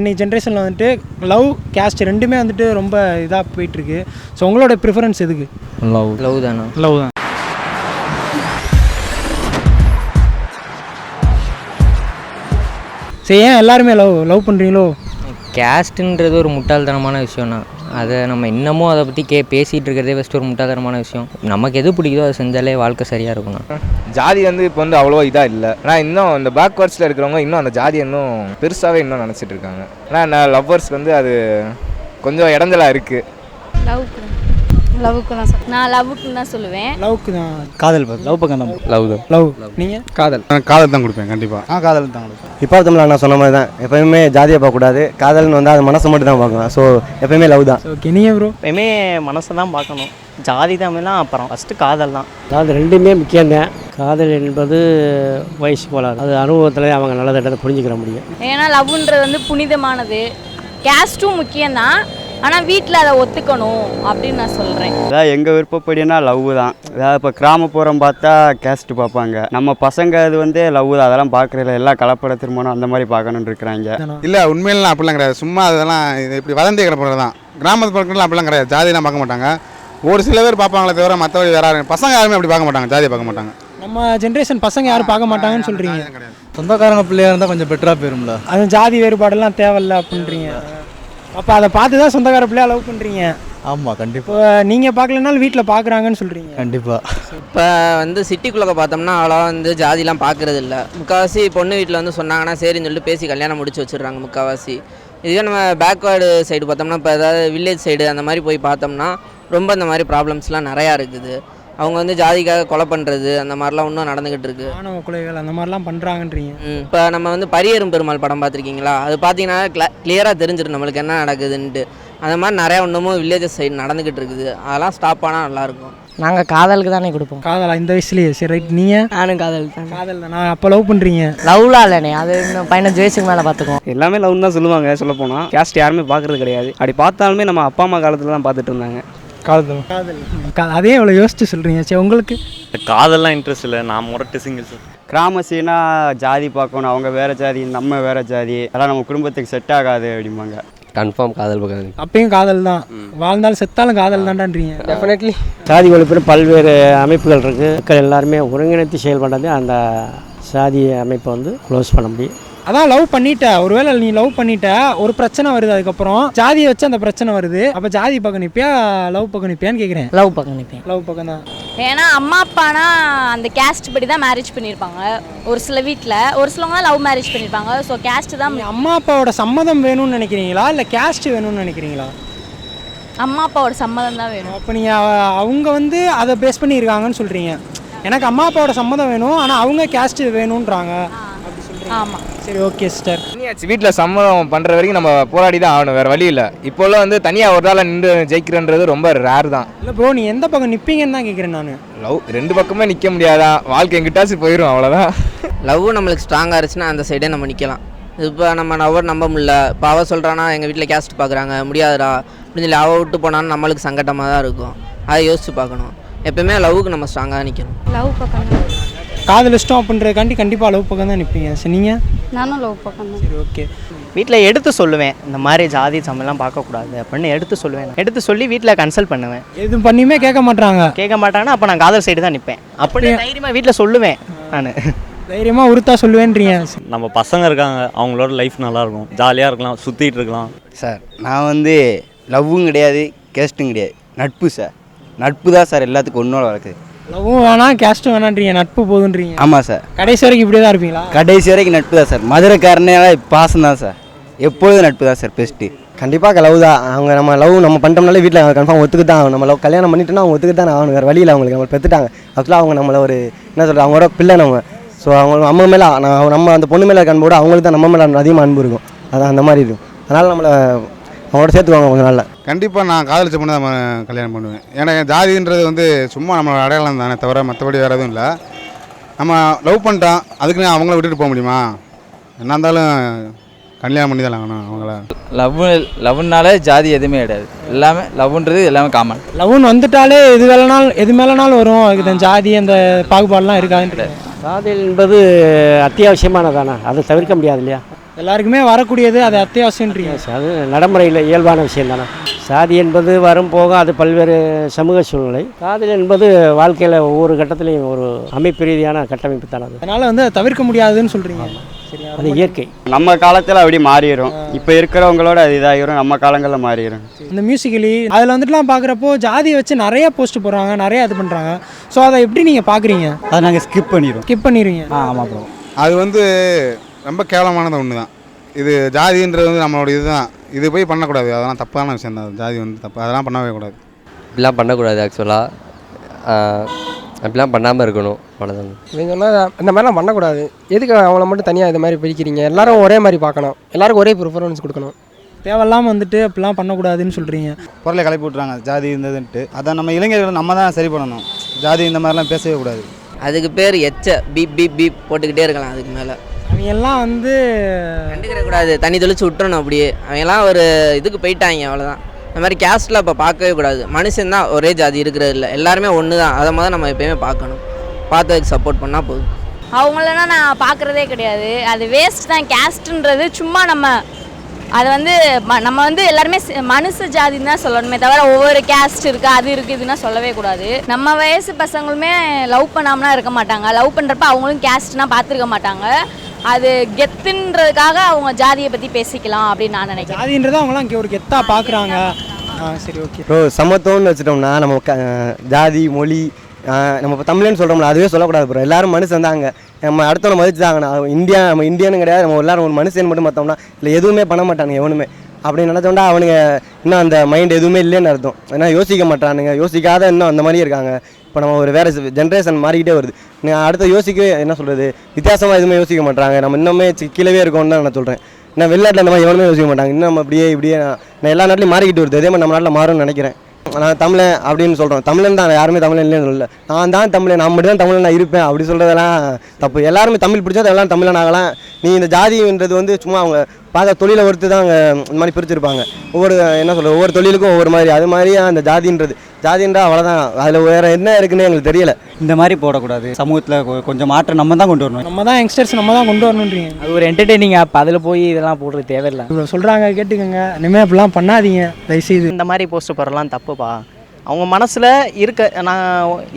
இன்னைக்கு ஜென்ரேஷனில் வந்துட்டு லவ் கேஸ்ட் ரெண்டுமே வந்துட்டு ரொம்ப இதாக போயிட்டுருக்கு. ஸோ உங்களோட ப்ரிஃபரன்ஸ் எதுக்கு? லவ் லவ் தானா? லவ் தான். சரி ஏன் எல்லாருமே லவ் லவ் பண்ணுறீங்களோ கேஸ்ட்டுன்றது ஒரு முட்டாள்தனமான விஷயம் தான் அதை நம்ம இன்னமும் அதை பற்றி கே பேசிகிட்டு இருக்கிறதே ஃபஸ்ட்டு ஒரு முட்டாள்தனமான விஷயம். நமக்கு எது பிடிக்குதோ அதை செஞ்சாலே வாழ்க்கை சரியாக இருக்கும்ண்ணா. ஜாதி வந்து இப்போ வந்து அவ்வளோ இதாக இல்லை. ஆனால் இன்னும் இந்த பேக்வேர்ட்ஸில் இருக்கிறவங்க இன்னும் அந்த ஜாதி இன்னும் பெருசாகவே இன்னும் நினச்சிட்டு இருக்காங்க. ஆனால் நான் லவ்வர்ஸ்க்கு வந்து அது கொஞ்சம் இடைஞ்சலாக இருக்குது லவ்க்கு லவ்வுக்கு தான் சொல் நான் லவ்வுக்கு தான் சொல்லுவேன். லவ்க்கு தான் காதல் லவ் பக்கம் தான். லவ் தான். லவ். நீங்கள் காதல். காதல் தான் கொடுப்பேன் கண்டிப்பாக ஆ காதல் தான் கொடுப்பேன். இப்போ தமிழ் நான் சொன்ன மாதிரி தான் எப்பயுமே ஜாதியை பார்க்கக்கூடாது. காதல்னு வந்தால் அது மனசை மட்டும் தான் பார்க்கணும். ஸோ எப்பயுமே லவ் தான். ஓகே நீங்கள் ப்ரோ எப்பயுமே மனசை தான் பார்க்கணும். ஜாதி தமிழ்லாம் அப்புறம் ஃபஸ்ட்டு காதல் தான். அதாவது ரெண்டுமே முக்கியம்தான் காதல் என்பது வயசு போலாது. அது அனுபவத்தில் அவங்க நல்ல திட்டத்தை புரிஞ்சுக்கிற முடியும். ஏன்னா லவ்ன்றது வந்து புனிதமானது. கேஸ்ட்டும் முக்கியம்தான். ஆனால் வீட்டில் அதை ஒத்துக்கணும் அப்படின்னு நான் சொல்கிறேன் அதாவது எங்கள் விருப்பப்படினா லவ் தான். அதாவது இப்போ கிராமப்புறம் பார்த்தா கேஸ்ட் பார்ப்பாங்க. நம்ம பசங்க அது வந்து லவ் தான். அதெல்லாம் பார்க்குறதில்ல. எல்லாம் கலப்பட திருமணம் அந்த மாதிரி பார்க்கணுன்னு இருக்கிறாங்க. இல்லை உண்மையிலாம் அப்படிலாம் கிடையாது. சும்மா அதெல்லாம் இது இப்படி வதந்தி கிடப்புறது தான். கிராமத்து பக்கம்லாம் அப்படிலாம் கிடையாது. ஜாதியெல்லாம் பார்க்க மாட்டாங்க. ஒரு சில பேர் பார்ப்பாங்களே தவிர மற்றபடி வேற யாரும் பசங்க யாருமே அப்படி பார்க்க மாட்டாங்க. ஜாதியை பார்க்க மாட்டாங்க. நம்ம ஜென்ரேஷன் பசங்க யாரும் பார்க்க மாட்டாங்கன்னு சொல்கிறீங்க சொந்தக்காரங்க பிள்ளையாக இருந்தால் கொஞ்சம் பெட்டராக போயிரும்ல. அது ஜாதி வேறுபாடெல்லாம் தேவையில்ல அப்படின்றீங்க. அப்போ அதை பார்த்து தான் சொந்தக்கார பிள்ளையா லவ் பண்ணுறீங்க ஆமாம் கண்டிப்பாக இப்போ நீங்கள் பார்க்கலனாலும் வீட்டில் பார்க்குறாங்கன்னு சொல்கிறீங்க கண்டிப்பாக இப்போ வந்து சிட்டிக்குள்ளே பார்த்தோம்னா அவ்வளோவா வந்து ஜாதிலாம் பார்க்குறது இல்லை முக்கால்வாசி பொண்ணு வீட்டில் வந்து சொன்னாங்கன்னா சரின்னு சொல்லிட்டு பேசி கல்யாணம் முடிச்சு வச்சிடுறாங்க முக்கால்வாசி இதுவே நம்ம பேக்வேர்டு சைடு பார்த்தோம்னா இப்போ ஏதாவது வில்லேஜ் சைடு அந்த மாதிரி போய் பார்த்தோம்னா ரொம்ப இந்த மாதிரி ப்ராப்ளம்ஸ்லாம் நிறையா இருக்குது. அவங்க வந்து ஜாதிக்காக கொலை பண்ணுறது அந்த மாதிரிலாம் இன்னும் நடந்துக்கிட்டு இருக்கு. ஆணவ கொலைகள் அந்த மாதிரிலாம் பண்ணுறாங்கன்றீங்க இப்போ நம்ம வந்து பரியரும் பெருமாள் படம் பார்த்துருக்கீங்களா? அது பார்த்தீங்கன்னா கிள கிளியராக தெரிஞ்சிடும் நம்மளுக்கு என்ன நடக்குதுன்ட்டு. அந்த மாதிரி நிறையா இன்னமும் வில்லேஜஸ் சைடு நடந்துக்கிட்டு இருக்குது. அதெல்லாம் ஸ்டாப் ஆனால் நல்லாயிருக்கும் நாங்கள் காதலுக்கு தானே கொடுப்போம். காதலா? இந்த வயசுலயே. சரி ரைட் நீங்கள் நானும் காதல் தான். காதல் தான்? நான் அப்போ லவ் பண்ணுறீங்க லவ்லாம் இல்லைண்ணே. அது இன்னும் பதினஞ்சு வயசுக்கு மேலே பார்த்துக்குவோம். எல்லாமே லவ் தான் சொல்லுவாங்க சொல்ல போனால் கேஸ்ட் யாருமே பார்க்குறது கிடையாது. அப்படி பார்த்தாலுமே நம்ம அப்பா அம்மா காலத்தில் தான் பார்த்துட்டு இருந்தாங்க. காதல். காதல் அதே இவ்வளோ யோசிச்சு சொல்கிறீங்க சரி உங்களுக்கு? காதல்லாம் இன்ட்ரெஸ்ட் இல்லை நான் முரட்டு சிங்கிள் கிராம சீனா ஜாதி பார்க்கணும் அவங்க வேற ஜாதி நம்ம வேற ஜாதி அதெல்லாம் நம்ம குடும்பத்துக்கு செட் ஆகாது அப்படிம்பாங்க. கன்ஃபார்ம் காதல் பக்கம் அப்பயும் காதல் தான். வாழ்ந்தாலும் செத்தாலும் காதல் தான்டான்றீங்க. டெஃபினெட்லி சாதி ஒழிப்புன்னு பல்வேறு அமைப்புகள் இருக்குது மக்கள் எல்லாருமே ஒருங்கிணைத்து செயல்படுறது அந்த சாதி அமைப்பை வந்து க்ளோஸ் பண்ண முடியும். அதான் லவ் பண்ணிட்ட. ஒருவேளை நீ லவ் பண்ணிட்ட ஒரு பிரச்சனை வருது அதுக்கப்புறம். ஜாதியை வச்சு அந்த பிரச்சனை வருது. அப்போ ஜாதி பக்கம் நிற்பியா லவ் பக்கம் நிற்பியான்னு கேட்குறேன் லவ் பக்கம் நிற்பேன் லவ் பக்கம் தான். ஏன்னா அம்மா அப்பானா அந்த கேஸ்ட் படி தான் மேரேஜ் பண்ணியிருப்பாங்க ஒரு சில வீட்டில் ஒரு சிலவங்க லவ் மேரேஜ் பண்ணியிருப்பாங்க ஸோ கேஸ்ட் தான் அம்மா அப்பாவோட சம்மதம் வேணும்னு நினைக்கிறீங்களா? இல்லை கேஸ்ட் வேணும்னு நினைக்கிறீங்களா? அம்மா அப்பாவோட சம்மதம் தான் வேணும். அப்போ நீங்கள் அவங்க வந்து அதை பேஸ் பண்ணி இருக்காங்கன்னு சொல்கிறீங்க எனக்கு அம்மா அப்பாவோட சம்மதம் வேணும். ஆனால் அவங்க கேஸ்ட் வேணுன்றாங்க ஆமாம் சரி ஓகே சிஸ்டர் பண்ணியாச்சு வீட்டில் சம்மதம் பண்ணுற வரைக்கும் நம்ம போராடி தான் ஆகணும் வேறு வழி இல்லை இப்போல்லாம் வந்து தனியாக ஒரு நாள் நின்று ஜெயிக்கிறன்றது ரொம்ப ரேர் தான். இல்லை ப்ரோ நீ எந்த பக்கம் நிற்பீங்கன்னு தான் கேட்குறேன் நான். லவ் ரெண்டு பக்கமே நிற்க முடியாதான் வாழ்க்கை எங்கிட்டாச்சும் போயிடும் அவ்வளோதான் லவ் நம்மளுக்கு ஸ்ட்ராங்காக இருந்துச்சுன்னா அந்த சைடே நம்ம நிற்கலாம் இப்போ நம்ம லவ்வர் நம்ப முடியல. இப்போ அவள் சொல்கிறானா எங்கள் வீட்டில் கேஸ்ட் பார்க்குறாங்க முடியாதுடா. அப்படின்னு சொல்லி அவள் விட்டு போனாலும் நம்மளுக்கு சங்கட்டமாக தான் இருக்கும். அதை யோசிச்சு பார்க்கணும். எப்பயுமே லவ்வுக்கு நம்ம ஸ்ட்ராங்காக நிற்கணும் லவ் பக்கம் தான் காதல் இஷ்டம் அப்படின்றதுக்காண்டி கண்டிப்பாக லவ் பக்கம் தான் நிற்பீங்க சரி நீங்கள் நானும் லவ் பக்கம் தான். சரி ஓகே வீட்டில் எடுத்து சொல்லுவேன். இந்த மாதிரி ஜாதி சமெல்லாம் பார்க்கக்கூடாது அப்படின்னு எடுத்து சொல்லுவேன் எடுத்து சொல்லி வீட்டில் கன்சல்ட் பண்ணுவேன். எது பண்ணியுமே கேட்க மாட்றாங்க. கேட்க மாட்டாங்கன்னா அப்போ நான் காதல் சைடு தான் நிற்பேன் அப்படி தைரியமாக வீட்டில் சொல்லுவேன் நான். தைரியமாக உறுத்தா சொல்லுவேன்றீங்க. நம்ம பசங்க இருக்காங்க அவங்களோட லைஃப் நல்லா இருக்கும் ஜாலியாக இருக்கலாம் சுற்றிட்டு இருக்கலாம். சார் நான் வந்து லவ்வும் கிடையாது கேஸ்ட்டும் கிடையாது. நட்பு சார். நட்பு தான் சார் எல்லாத்துக்கும் ஒன்றோட வளர்க்குது லவ்வும் வேணாம் கேஸ்ட்டும் வேணான்றீங்க நட்பு போதுன்றீங்க. ஆமாம் சார் கடைசி வரைக்கும் இப்படியே தான் இருப்பீங்களா? கடைசி வரைக்கும் நட்பு தான் சார் மதுரைக்காரனே பாசம் தான் சார் எப்பொழுதும் நட்பு தான் சார் பெஸ்ட்டு கண்டிப்பாக லவ் தான். அவங்க நம்ம லவ் நம்ம பண்ணிட்டோம்னாலே வீட்டில் கன்ஃபார்ம் ஒத்துக்கு தான் நம்ம லவ் கல்யாணம் பண்ணிட்டோம்னா அவங்க ஒத்துக்கு தான் ஆகணும். வேறு வழியில் அவங்களுக்கு. நம்ம பெற்றுட்டாங்க ஆக்சுவலாக அவங்க நம்மளை ஒரு என்ன சொல்கிறது அவங்களோட பிள்ளை நம்ம. ஸோ அவங்க நம்ம மேலே நான் நம்ம அந்த பொண்ணு மேலே அன்போட அவங்களுக்கு தான் நம்ம மேலே அதிகமாக அன்பு இருக்கும். அதான் அந்த மாதிரி இருக்கும். அதனால் நம்மளை அவங்களோட சேர்த்துக்குவாங்க கொஞ்ச நாளில். கண்டிப்பாக நான் காதலிச்ச பொண்ணு தான் கல்யாணம் பண்ணுவேன். ஏன்னா என் ஜாதின்றது வந்து சும்மா நம்மளோட அடையாளம் தானே தவிர மற்றபடி வேறு எதுவும் இல்லை. நம்ம லவ் பண்ணிட்டோம் அதுக்குன்னு அவங்கள விட்டுட்டு போக முடியுமா? என்ன இருந்தாலும் கல்யாணம் பண்ணி தான் ஆகணும் அவங்கள. லவ் லவ்னாலே ஜாதி எதுவுமே கிடையாது. எல்லாமே லவ்ன்றது எல்லாமே காமன் லவ்னு வந்துட்டாலே எது வேலைனாலும் எது மேலேனாலும் வரும். அதுக்கு இந்த ஜாதி அந்த பாகுபாடுலாம் இருக்காதுன்ற காதல் என்பது அத்தியாவசியமானதானே? அதை தவிர்க்க முடியாது இல்லையா? எல்லாருக்குமே வரக்கூடியது அது அத்தியாவசியன்றீங்க அது நடைமுறையில் இயல்பான விஷயம் தானே சாதி என்பது வரும் போக அது பல்வேறு சமூக சூழ்நிலை. காதல் என்பது வாழ்க்கையில் ஒவ்வொரு கட்டத்திலையும் ஒரு அமைப்பு ரீதியான கட்டமைப்பு தானே அது. அதனால வந்து அதை தவிர்க்க முடியாதுன்னு சொல்றீங்க. சரியா? அது இயற்கை. நம்ம காலத்தில் அப்படி மாறிடும் இப்போ இருக்கிறவங்களோட அது இதாகிரும். நம்ம காலங்களில் மாறிடும் இந்த மியூசிக்கலி அதில் வந்துட்டுலாம் பார்க்குறப்போ ஜாதியை வச்சு நிறைய போஸ்ட் போடுறாங்க நிறைய இது பண்ணுறாங்க ஸோ அதை எப்படி நீங்கள் பார்க்குறீங்க அதை நாங்கள் ஸ்கிப் பண்ணிடுவோம் ஸ்கிப் பண்ணிடுவீங்க ஆமாம் ப்ரோ அது வந்து ரொம்ப கேவலமானது ஒன்று தான் இது ஜாதின்றது வந்து நம்மளோட இதுதான். இது போய் பண்ணக்கூடாது. அதெல்லாம் தப்பான விஷயம் தான். ஜாதி வந்து தப்பு. அதெல்லாம் பண்ணவே கூடாது. இப்படிலாம் பண்ணக்கூடாது ஆக்சுவலாக அப்படிலாம் பண்ணாமல் இருக்கணும். அவ்வளோதாங்க இவங்க சொன்னால் அந்த மாதிரிலாம் பண்ணக்கூடாது. எதுக்கு அவங்கள மட்டும் தனியாக இது மாதிரி பிரிக்கிறீங்க? எல்லாரும் ஒரே மாதிரி பார்க்கணும். எல்லாருக்கும் ஒரே ப்ரிஃபரன்ஸ் கொடுக்கணும். தேவையில்லாமல் வந்துட்டு அப்படிலாம் பண்ணக்கூடாதுன்னு சொல்கிறீங்க பொருளை கிளப்பி விட்றாங்க ஜாதி இருந்ததுன்ட்டு. அதான் நம்ம இளைஞர்கள் நம்ம தான் சரி பண்ணணும். ஜாதி இந்த மாதிரிலாம் பேசவே கூடாது. அதுக்கு பேர் எச்ச. பீப் பீப் பீப் போட்டுக்கிட்டே இருக்கலாம் அதுக்கு மேலே. அவங்க எல்லாம் வந்து கண்டுக்கிற கூடாது தண்ணி தெளிச்சு விட்டுறணும் அப்படியே. அவங்கெல்லாம் ஒரு இதுக்கு போயிட்டாங்க அவ்வளோதான் இந்த மாதிரி கேஸ்ட்டில் இப்போ பார்க்கவே கூடாது. மனுஷன் தான் ஒரே ஜாதி இருக்கிறது இல்லை. எல்லாருமே ஒன்று தான் அதை மாதிரி நம்ம எப்பயுமே பார்க்கணும். பார்த்ததுக்கு சப்போர்ட் பண்ணால் போதும். அவங்களெல்லாம் நான் பார்க்குறதே கிடையாது. அது வேஸ்ட் தான். கேஸ்ட்ன்றது சும்மா நம்ம அது வந்து ம- நம்ம வந்து எல்லாருமே மனுஷ ஜாதின்னு தான் சொல்லணுமே தவிர ஒவ்வொரு கேஸ்ட் இருக்குது அது இருக்குது இதுன்னா சொல்லவே கூடாது. நம்ம வயசு பசங்களுமே லவ் பண்ணாமலாம் இருக்க மாட்டாங்க. லவ் பண்ணுறப்ப அவங்களும் கேஸ்ட்னா பார்த்துருக்க மாட்டாங்க. அது கெத்துன்றதுக்காக அவங்க ஜாதியை பற்றி பேசிக்கலாம் அப்படின்னு நான் நினைக்கிறேன். ஜாதின்றதை அவங்களாம் இங்கே ஒரு கெத்தாக பார்க்குறாங்க ஆ சரி ஓகே ப்ரோ சமத்துவம்னு வச்சுட்டோம்னா நம்ம க ஜாதி மொழி நம்ம இப்போ தமிழ்னு சொல்கிறோம்ல அதுவே சொல்லக்கூடாது ப்ரோ எல்லாரும் மனுஷன் தாங்க. நம்ம அடுத்தவங்க மதிச்சுதாங்க நான் இந்தியா நம்ம இந்தியனும் கிடையாது. நம்ம எல்லாரும் ஒரு மனுஷன் மட்டும் பார்த்தோம்னா இல்லை எதுவுமே பண்ண மாட்டானுங்க எவனுமே. அப்படி நினச்சோம்னா அவனுங்க இன்னும் அந்த மைண்ட் எதுவுமே இல்லைன்னு அர்த்தம். ஏன்னா யோசிக்க மாட்டானுங்க. யோசிக்காத இன்னும் அந்த மாதிரியே இருக்காங்க. இப்போ நம்ம ஒரு வேறு ஜென்ரேஷன் மாறிக்கிட்டே வருது. நீங்கள் அடுத்த யோசிக்கவே என்ன சொல்கிறது வித்தியாசமாக எதுவுமே யோசிக்க மாட்டாங்க நம்ம இன்னுமே கீழவே இருக்கோம்னு தான் நான் சொல்கிறேன் நான் வெளிநாட்டில் இந்த மாதிரி எவனுமே யோசிக்க மாட்டாங்க. இன்னும் நம்ம அப்படியே இப்படியே நான் நான் எல்லா நாட்டிலையும் மாறிக்கிட்டு வருது. அதே மாதிரி நம்ம நாட்டில் மாறும்னு நினைக்கிறேன். நான் தமிழன் அப்படின்னு சொல்கிறோம் தமிழன் தான் யாருமே தமிழன் இல்லைன்னு சொல்லல. நான் தான் தமிழன். நான் மட்டும் தான் தமிழன் நான் இருப்பேன். அப்படி சொல்கிறதெல்லாம் தப்பு. எல்லாருமே தமிழ் பிடிச்சா எல்லாம் தமிழன் ஆகலாம் நீ இந்த ஜாதின்றது வந்து சும்மா அவங்க பார்க்க தொழிலை ஒருத்து தான் அவங்க இந்த மாதிரி பிரிச்சிருப்பாங்க. ஒவ்வொரு என்ன சொல்கிறது ஒவ்வொரு தொழிலுக்கும் ஒவ்வொரு மாதிரி அது மாதிரி அந்த ஜாதின்றது. ஜாதின்றா அவ்வளோதான் அதில் வேறு என்ன இருக்குன்னு எங்களுக்கு தெரியல. இந்த மாதிரி போடக்கூடாது. சமூகத்தில் கொஞ்சம் மாற்றம் நம்ம தான் கொண்டு வரணும். நம்ம தான் யங்ஸ்டர்ஸ் நம்ம தான் கொண்டு வரணுன்றீங்க. அது ஒரு என்டர்டெய்னிங் ஆப் அதில் போய் இதெல்லாம் போடுறது தேவையில்லை. இவ்வளோ சொல்கிறாங்க கேட்டுக்கோங்க. இனிமேல் அப்படிலாம் பண்ணாதீங்க. தயவுசெய்து. இந்த மாதிரி போஸ்ட் போடுறலாம் தப்புப்பா. அவங்க மனசில் இருக்க நான்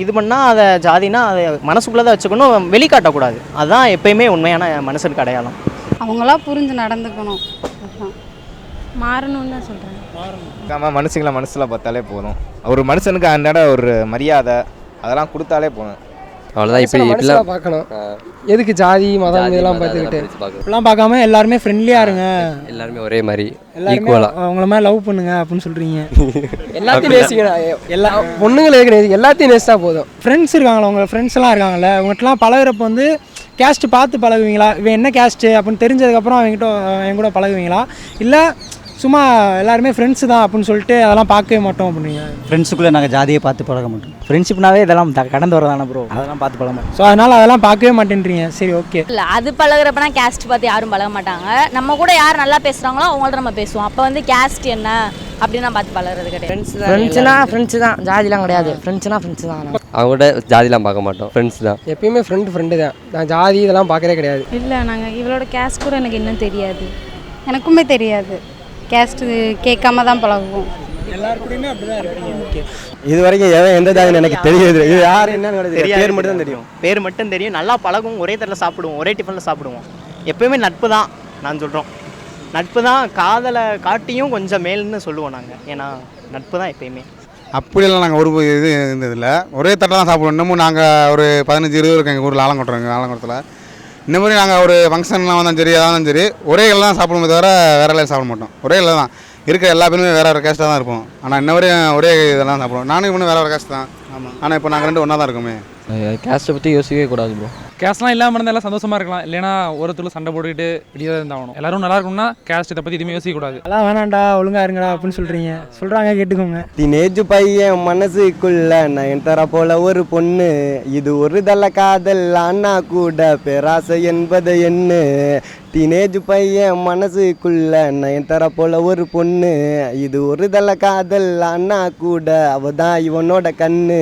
இது பண்ணால் அதை ஜாதினா அதை மனசுக்குள்ளே தான் வச்சுக்கணும். வெளிக்காட்டக்கூடாது. அதுதான் எப்பயுமே உண்மையான மனுஷனுக்கு அடையாளம். அவங்களா புரிஞ்சு நடந்துக்கணும். அதுதான். மாறணும்னு தான் சொல்கிறேன் நம்ம மனுஷங்களை மனசில் பார்த்தாலே போதும். ஒரு மனுஷனுக்கு அன்றாட ஒரு மரியாதை அதெல்லாம் கொடுத்தாலே போதும். அவ்வளோதான் இப்படி இப்படிலாம் பார்க்கணும். எதுக்கு ஜாதி மதம் இதெல்லாம் பார்த்துக்கிட்டு. இப்படிலாம் பார்க்காம எல்லாருமே ஃப்ரெண்ட்லியாக இருங்க. எல்லாருமே ஒரே மாதிரி ஈக்குவலாக அவங்கள மாதிரி லவ் பண்ணுங்க அப்படின்னு சொல்கிறீங்க எல்லாத்தையும் நேசிக்கணும் எல்லா பொண்ணுங்களை எல்லாத்தையும் நேசித்தா போதும். ஃப்ரெண்ட்ஸ் இருக்காங்களா உங்கள் ஃப்ரெண்ட்ஸ் எல்லாம் இருக்காங்கல்ல உங்கள்கிட்டலாம் பழகுறப்ப வந்து கேஸ்ட்டு பார்த்து பழகுவீங்களா? இவன் என்ன கேஸ்ட்டு அப்படின்னு தெரிஞ்சதுக்கப்புறம் அவங்ககிட்ட என் கூட பழகுவீங்களா? இல்லை சும்மா எல்லாருமே ஃப்ரெண்ட்ஸு தான் அப்படின்னு சொல்லிட்டு அதெல்லாம் பார்க்கவே மாட்டோம் அப்படிங்க. ஃப்ரெண்ட்ஸுக்குள்ளே நாங்கள் ஜாதியை பார்த்து பழக மாட்டோம். ஃப்ரெண்ட்ஷிப்னாவே இதெல்லாம் த- கடந்து வரதானே ப்ரோ அதெல்லாம் பார்த்து பழக மாட்டோம். ஸோ அதனால் அதெல்லாம் பார்க்கவே மாட்டேன்றீங்க. சரி ஓகே இல்லை அது பழகுறப்பனா கேஸ்ட் பார்த்து யாரும் பழக மாட்டாங்க. நம்ம கூட யார் நல்லா பேசுகிறாங்களோ அவங்கள்ட்ட நம்ம பேசுவோம். அப்போ வந்து கேஸ்ட் என்ன அப்படின்னு நான் பார்த்து பழகுறது கிடையாது. ஃப்ரெண்ட்ஸ்னா ஃப்ரெண்ட்ஸ் தான். ஜாதிலாம் கிடையாது. ஃப்ரெண்ட்ஸ்னா ஃப்ரெண்ட்ஸ் தான். அவங்க கூட ஜாதிலாம் பார்க்க மாட்டோம். ஃப்ரெண்ட்ஸ் தான். எப்பயுமே ஃப்ரெண்டு ஃப்ரெண்டு தான். நான் ஜாதி இதெல்லாம் பார்க்கறதே கிடையாது. இல்லை நாங்கள் இவளோட கேஸ்ட் கூட எனக்கு இன்னும் தெரியாது. எனக்குமே தெரியாது. கேஸ்ட்டு கேட்காம தான் பழகுவோம். இது வரைக்கும் எவன் எந்த ஜாதின்னு எனக்கு தெரியாது. இது யார் என்னன்னு தெரியாது. பேர் மட்டும் தான் தெரியும். பேர் மட்டும் தெரியும். நல்லா பழகும் ஒரே தட்டில் சாப்பிடுவோம் ஒரே டிஃபனில் சாப்பிடுவோம். எப்பயுமே நட்பு தான் நான் சொல்கிறோம் நட்பு தான் காதலை காட்டியும் கொஞ்சம் மேல்னு சொல்லுவோம் நாங்கள் ஏன்னா நட்பு தான் எப்பயுமே. அப்படியெல்லாம் நாங்கள் ஒரு இது இருந்ததில்ல ஒரே தட்டில் தான் சாப்பிடுவோம். இன்னமும் நாங்கள் ஒரு பதினஞ்சு இருபது இருக்கோம் எங்கள் ஊரில் ஆலங்கோட்டுறோம் எங்கள் ஆலங்கோட்டத்தில். இந்த மாதிரி நாங்கள் ஒரு ஃபங்க்ஷன்லாம் வந்தாலும் சரி அதான் சரி ஒரே இலையில தான் சாப்பிடுவோமே தவிர வேற இலையில சாப்பிட மாட்டோம். ஒரே இலை தான். இருக்கிற எல்லா பேருமே வேற வேறு கேஸ்ட்டாக தான் இருப்போம் ஆனால் இன்ன வரையும் ஒரே இதெல்லாம் சாப்பிடுவோம். நானும் இவனும் வேற வேறு கேஸ்ட் தான். ஆமாம் ஆனால் இப்போ நாங்கள் ரெண்டு ஒன்றா தான் இருக்கோமே. கேஸ்ட்டை பற்றி யோசிக்கவே கூடாது ப்ரோ கேஸ்ட்லாம் இல்லாமல் இருந்தால் எல்லாம் சந்தோஷமா இருக்கலாம். இல்லைனா ஒருத்தர் சண்டை போட்டுக்கிட்டு இப்படியே தான் இருந்தாகணும். எல்லாரும் நல்லா இருக்கணும்னா கேஸ்ட் இதை பற்றி எதுவுமே யோசிக்கக்கூடாது அதெல்லாம் வேணாம்டா ஒழுங்கா இருங்கடா அப்படின்னு சொல்கிறீங்க சொல்கிறாங்க கேட்டுக்கோங்க. டீனேஜ் பையன் மனசுக்குள்ள நயன் தர போல ஒரு பொண்ணு. இது ஒரு தல காதல் அண்ணா கூட பேராசை என்பது என்ன? டீனேஜ் பையன் மனசுக்குள்ள நயன் தர போல ஒரு பொண்ணு. இது ஒரு தல காதல் அண்ணா கூட அவ தான் இவனோட கண்ணு.